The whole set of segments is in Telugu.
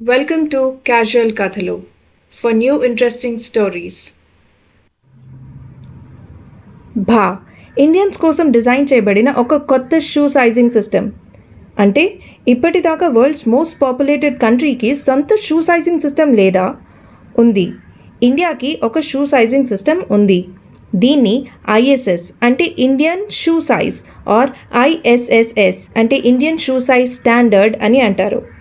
వెల్కమ్ టు క్యాజువల్ కథలు ఫర్ న్యూ ఇంట్రెస్టింగ్ స్టోరీస్ భా ఇండియన్స్ కోసం డిజైన్ చేయబడిన ఒక కొత్త షూ సైజింగ్ సిస్టమ్ అంటే ఇప్పటిదాకా వరల్డ్స్ మోస్ట్ పాపులేటెడ్ కంట్రీకి సొంత షూ సైజింగ్ సిస్టమ్ లేదా? ఉంది. ఇండియాకి ఒక షూ సైజింగ్ సిస్టమ్ ఉంది. దీన్ని ఐఎస్ఎస్ అంటే Indian shoe size or ISSS అంటే ఇండియన్ షూ సైజ్ స్టాండర్డ్ అని అంటారు.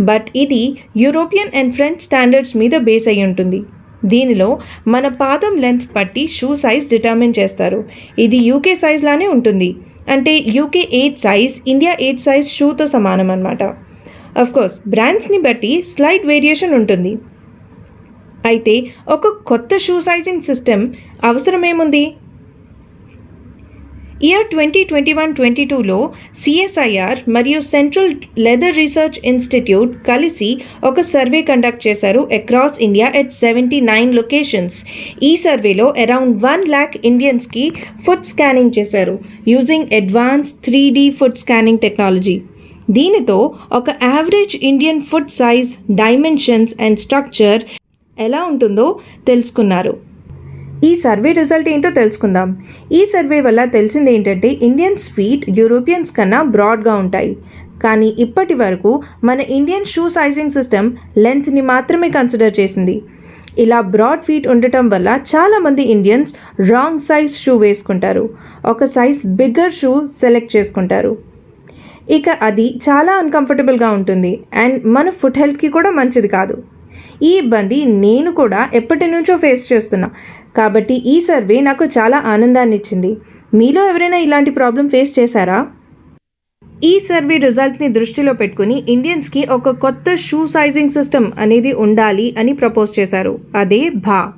బట్ ఇది యూరోపియన్ అండ్ ఫ్రెంచ్ స్టాండర్డ్స్ మీద బేస్ అయి ఉంటుంది. దీనిలో మన పాదం లెంత్ బట్టి షూ సైజ్ డిటర్మిన్ చేస్తారు. ఇది యూకే సైజ్ లానే ఉంటుంది. అంటే UK eight size India eight size షూతో సమానం అనమాట కోర్స్ బ్రాండ్స్ని బట్టి స్లైట్ వేరియేషన్ ఉంటుంది. అయితే ఒక కొత్త shoe sizing system అవసరమేముంది? Year twenty twenty one twenty టూలో సిఎస్ఐఆర్ మరియు సెంట్రల్ లెదర్ రీసెర్చ్ ఇన్స్టిట్యూట్ కలిసి ఒక సర్వే కండక్ట్ చేశారు across India at seventy nine locations ఈ సర్వేలో అరౌండ్ వన్ ల్యాక్ ఇండియన్స్కి ఫుడ్ స్కానింగ్ చేశారు using advance three D foot scanning technology దీనితో ఒక average Indian foot size dimensions and structure ఎలా ఉంటుందో తెలుసుకున్నారు. ఈ సర్వే రిజల్ట్ ఏంటో తెలుసుకుందాం. ఈ సర్వే వల్ల తెలిసింది ఏంటంటే ఇండియన్స్ ఫీట్ యూరోపియన్స్ కన్నా బ్రాడ్గా ఉంటాయి. కానీ ఇప్పటి వరకు మన ఇండియన్ షూ సైజింగ్ సిస్టమ్ లెంత్ని మాత్రమే కన్సిడర్ చేసింది. ఇలా బ్రాడ్ ఫీట్ ఉండటం వల్ల చాలామంది ఇండియన్స్ రాంగ్ సైజ్ షూ వేసుకుంటారు. ఒక సైజ్ బిగ్గర్ షూ సెలెక్ట్ చేసుకుంటారు. ఇక అది చాలా అన్కంఫర్టబుల్గా ఉంటుంది. అండ్ మన ఫుట్ హెల్త్కి కూడా మంచిది కాదు. ఈ ఇబ్బంది నేను కూడా ఎప్పటి నుంచో ఫేస్ చేస్తున్నా. కాబట్టి ఈ సర్వే నాకు చాలా ఆనందాన్ని ఇచ్చింది మీలో ఎవరైనా ఇలాంటి ప్రాబ్లం ఫేస్ చేశారా? ఈ సర్వే రిజల్ట్ని దృష్టిలో పెట్టుకుని ఇండియన్స్కి ఒక కొత్త షూ సైజింగ్ సిస్టమ్ అనేది ఉండాలి అని ప్రపోజ్ చేశారు. అదే భా.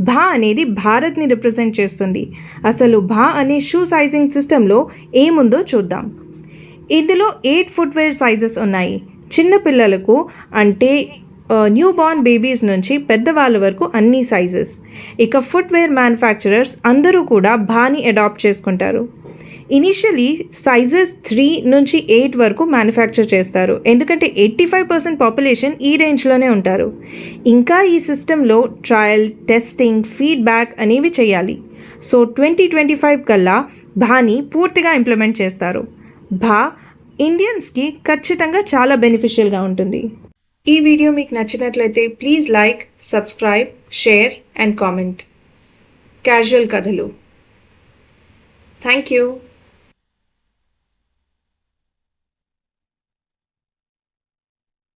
భా అనేది భారత్ని రిప్రజెంట్ చేస్తుంది. అసలు భా అనే షూ సైజింగ్ సిస్టంలో ఏముందో చూద్దాం. ఇందులో ఎయిట్ ఫుట్వేర్ సైజెస్ ఉన్నాయి. చిన్న పిల్లలకు అంటే న్యూ బార్న్ బేబీస్ నుంచి పెద్దవాళ్ళ వరకు అన్ని సైజెస్ ఇక ఫుట్వేర్ మ్యానుఫ్యాక్చరర్స్ అందరూ కూడా భాని అడాప్ట్ చేసుకుంటారు. ఇనిషియలీ సైజెస్ త్రీ నుంచి ఎయిట్ వరకు మ్యానుఫ్యాక్చర్ చేస్తారు. ఎందుకంటే ఎయిటీ ఫైవ్ పర్సెంట్ పాపులేషన్ ఈ రేంజ్లోనే ఉంటారు. ఇంకా ఈ సిస్టంలో ట్రయల్ టెస్టింగ్ ఫీడ్బ్యాక్ అనేవి చేయాలి. సో ట్వంటీ ట్వంటీ ఫైవ్ కల్లా భాని పూర్తిగా ఇంప్లిమెంట్ చేస్తారు. భా ఇండియన్స్కి ఖచ్చితంగా చాలా బెనిఫిషియల్గా ఉంటుంది. ఈ వీడియో మీకు నచ్చినట్లయితే please like subscribe share and comment. Casual కథలు. Thank you.